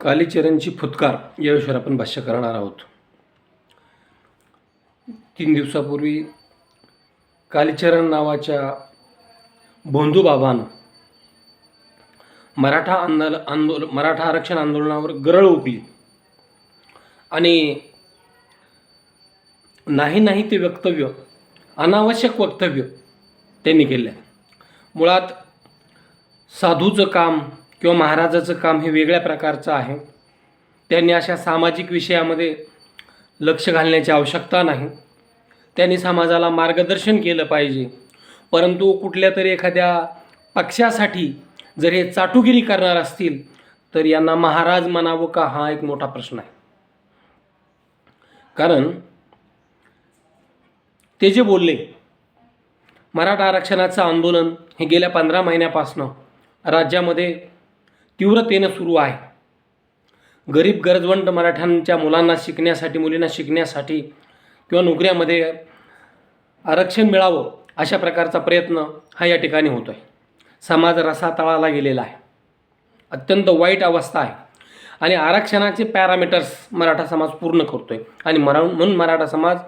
कालीचरणची फुतकार या विषयावर आपण भाष्य करणार आहोत. तीन दिवसापूर्वी कालीचरण नावाच्या बोंधूबाबानं मराठा आंदोल आंदोल मराठा आरक्षण आंदोलनावर गरळ उकली. आणि नाही नाही ते वक्तव्य अनावश्यक वक्तव्य त्यांनी केलं. मुळात साधूचं काम किंवा महाराजाचं काम हे वेगळ्या प्रकारचं आहे. त्यांनी अशा सामाजिक विषयामध्ये लक्ष घालण्याची आवश्यकता नाही. त्यांनी समाजाला मार्गदर्शन केलं पाहिजे. परंतु कुठल्या तरी एखाद्या पक्षासाठी जर हे चाटुगिरी करणार असतील तर यांना महाराज म्हणावं का हा एक मोठा प्रश्न आहे. कारण ते जे बोलले मराठा आरक्षणाचं आंदोलन हे गेल्या पंधरा महिन्यापासनं राज्यामध्ये तीव्रतेनं सुरू आहे. गरीब गरजवंत मराठ्यांच्या मुलांना शिकण्यासाठी मुलींना शिकण्यासाठी किंवा नोकऱ्यामध्ये आरक्षण मिळावं अशा प्रकारचा प्रयत्न हा या ठिकाणी होतो आहे समाज रसातळाला गेलेला आहे. अत्यंत वाईट अवस्था आहे. आणि आरक्षणाचे पॅरामीटर्स मराठा समाज पूर्ण करतो आहे आणि मरा म्हणून मराठा समाज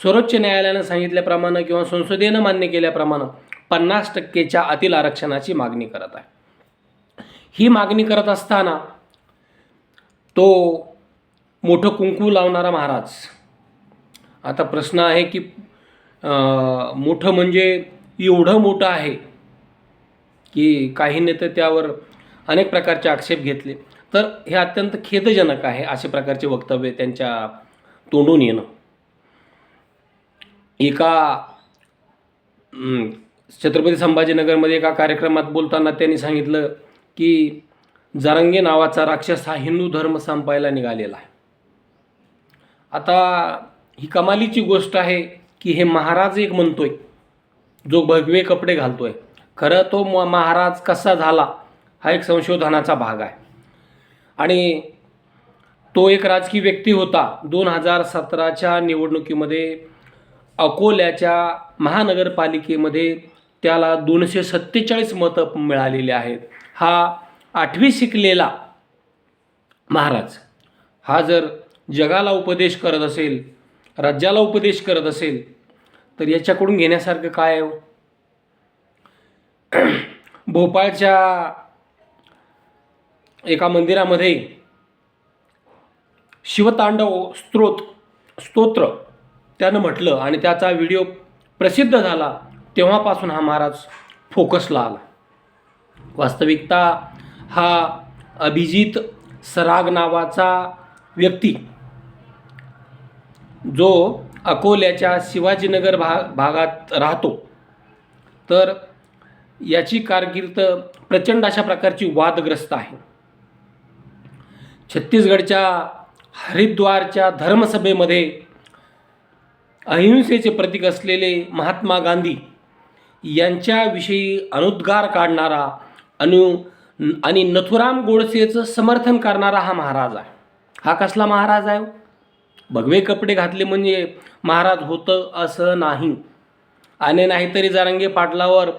सर्वोच्च न्यायालयानं सांगितल्याप्रमाणे किंवा संसदेनं मान्य केल्याप्रमाणे पन्नास टक्केच्या आतील आरक्षणाची मागणी करत आहे. ही मागणी करत असताना तो मोठं कुंकू लावणारा महाराज. आता प्रश्न आहे की मोठं म्हणजे एवढं मोठं आहे की काहींनी तर त्यावर अनेक प्रकारचे आक्षेप घेतले. तर हे अत्यंत खेदजनक आहे अशा प्रकारचे वक्तव्य त्यांच्या तोंडून येणं. एका छत्रपती संभाजीनगरमध्ये एका कार्यक्रमात बोलताना त्यांनी सांगितलं की जरंगे नावाचा राक्षस हा हिंदू धर्म संपायला निघालेला आहे. आता ही कमालीची गोष्ट आहे की हे महाराज एक म्हणतोय जो भगवे कपडे घालतोय. खरं तो म महाराज कसा झाला हा एक संशोधनाचा भाग आहे. आणि तो एक राजकीय व्यक्ती होता दोन हजार सतराच्या निवडणुकीमध्ये अकोल्याच्या महानगरपालिकेमध्ये त्याला दोनशे सत्तेचाळीस मतं मिळालेली आहेत. हा आठवी शिकलेला महाराज. हा जर जगाला उपदेश करत असेल राज्याला उपदेश करत असेल तर याच्याकडून घेण्यासारखं काय आहे हो? भोपाळच्या एका मंदिरामध्ये शिवतांडव स्त्रोत स्तोत्र त्यानं म्हटलं आणि त्याचा व्हिडिओ प्रसिद्ध झाला तेव्हापासून हा महाराज फोकसला आला. वास्तविकता हा अभिजित सराग नावाचा व्यक्ती. जो अकोल्याच्या शिवाजीनगर भाग भागात राहतो. तर याची कारकीर्द प्रचंड अशा प्रकारची वादग्रस्त आहे. छत्तीसगडच्या हरिद्वारच्या धर्मसभेमध्ये अहिंसेचे प्रतीक असलेले महात्मा गांधी यांच्याविषयी अनुद्गार काढणारा आणि आणि नथुराम गोडसेचं समर्थन करणारा हा महाराज आहे. हा कसला महाराज आहे हो? भगवे कपडे घातले म्हणजे महाराज होतं असं नाही. आणि नाहीतरी जारंगे पाटलावर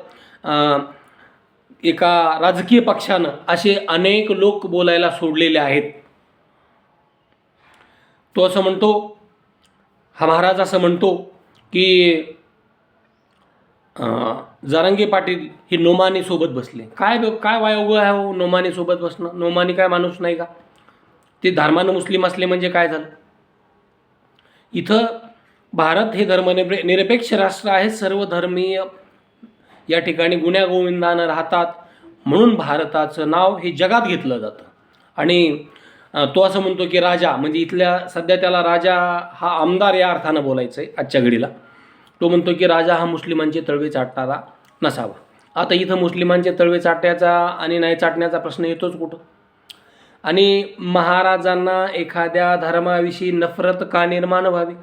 एका राजकीय पक्षानं असे अनेक लोक बोलायला सोडलेले आहेत. तो असं म्हणतो हा महाराज असं म्हणतो की जारंगे पाटील हे नोमानीसोबत बसले. काय ब- काय वायोग आहे हो नोमानेसोबत बसणं? नोमानी काय माणूस नाही का? ते धर्मानं मुस्लिम असले म्हणजे काय झालं? इथं भारत हे धर्मनिरपे निरपेक्ष राष्ट्र आहे सर्व धर्मीय या ठिकाणी गुण्यागोविंदानं राहतात. म्हणून भारताचं नाव हे जगात घेतलं जातं. आणि तो असं म्हणतो की राजा म्हणजे इथल्या सध्या त्याला राजा हा आमदार या अर्थानं बोलायचं आहे आजच्या घडीला. तो म्हणतो की राजा हा मुस्लिमांचे तळवे चाटणारा नसावा. आता इथं मुस्लिमांचे तळवे चाटण्याचा आणि नाही चाटण्याचा प्रश्न येतोच कुठं? आणि महाराजांना एखाद्या धर्माविषयी नफरत का निर्माण व्हावी?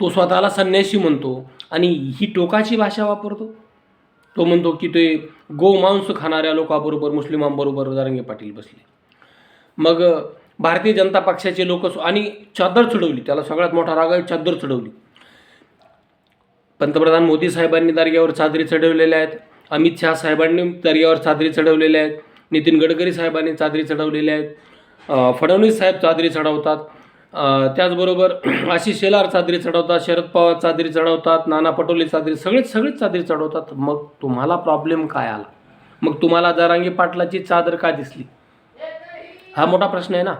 तो स्वतःला संन्यासी म्हणतो आणि ही टोकाची भाषा वापरतो? तो म्हणतो की ते गोमांस खाणाऱ्या लोकांबरोबर मुस्लिमांबरोबर दारंगे पाटील बसले. मग भारतीय जनता पक्षाचे लोक आणि चादर चढवली त्याला सगळ्यात मोठा राग आहे चादर चढवली. पंतप्रधान मोदी साहेबांनी दर्ग्यावर चादरी चढवलेल्या आहेत. अमित शहा साहेबांनी दर्ग्यावर चादरी चढवलेल्या आहेत. नितीन गडकरी साहेबांनी चादरी चढवलेल्या आहेत. फडणवीस साहेब चादरी चढवतात. त्याचबरोबर आशिष शेलार चादरी चढवतात शरद पवार चादरी चढवतात नाना पटोले चादरी सगळेच सगळेच चादरी चढवतात. मग तुम्हाला प्रॉब्लेम काय आला? मग तुम्हाला जारांगी पाटलाची चादर का दिसली? हा मोठा प्रश्न आहे ना?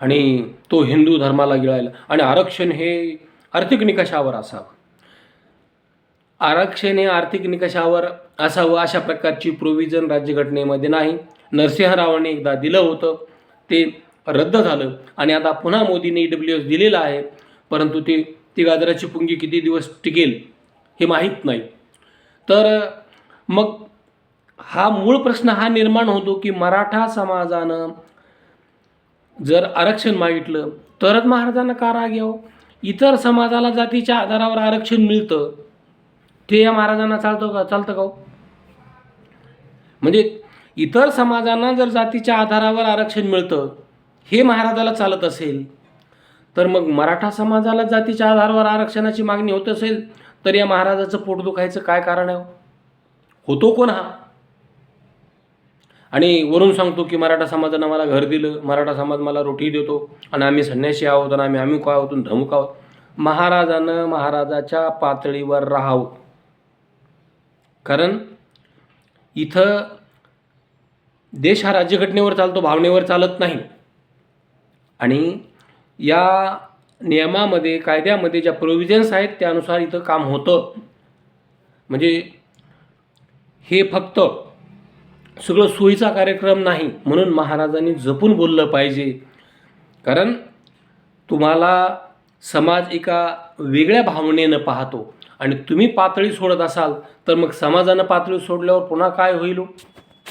आणि तो हिंदू धर्माला गिळायला. आणि आरक्षण हे आर्थिक निकषावर असावं. आरक्षण हे आर्थिक निकषावर असावं अशा प्रकारची प्रोव्हिजन राज्यघटनेमध्ये नाही. नरसिंहरावांनी एकदा दिलं होतं. ते रद्द झालं आणि आता पुन्हा मोदींनी ई डब्ल्यू एस दिलेलं आहे. परंतु ते ती गाजराची पुंगी किती दिवस टिकेल हे माहीत नाही. तर मग हा मूळ प्रश्न हा निर्माण होतो की मराठा समाजानं जर आरक्षण मागितलं तरच महाराजांना का राग यावं? इतर समाजाला जातीच्या आधारावर आरक्षण मिळतं. ते या महाराजांना चालतं का? चालतं का हो? म्हणजे इतर समाजांना जर जातीच्या आधारावर आरक्षण मिळतं हे महाराजाला चालत असेल तर मग मराठा समाजाला जातीच्या आधारावर आरक्षणाची मागणी होत असेल तर या महाराजाचं पोट दुखायचं काय कारण आहे हो? होतो कोण हा? आणि वरून सांगतो की मराठा समाजानं मला घर दिलं. मराठा समाज मला रोटी देतो आणि आम्ही संन्यासी आहोत आणि आम्ही अमुक आहोत आणि धमुक आहोत. महाराजानं महाराजाच्या पातळीवर राहावं. कारण इथं देश हा राज्यघटनेवर चालतो भावनेवर चालत नाही. आणि या नियमामध्ये कायद्यामध्ये ज्या प्रोव्हिजन्स आहेत त्यानुसार इथं काम होतं. म्हणजे हे फक्त सगळं सोयीचा कार्यक्रम नाही म्हणून महाराजांनी जपून बोललं पाहिजे. कारण तुम्हाला समाज एका वेगळ्या भावनेनं पाहतो. आणि तुम्ही पातळी सोडत असाल तर मग समाजानं पातळी सोडल्यावर पुन्हा काय होईल हो?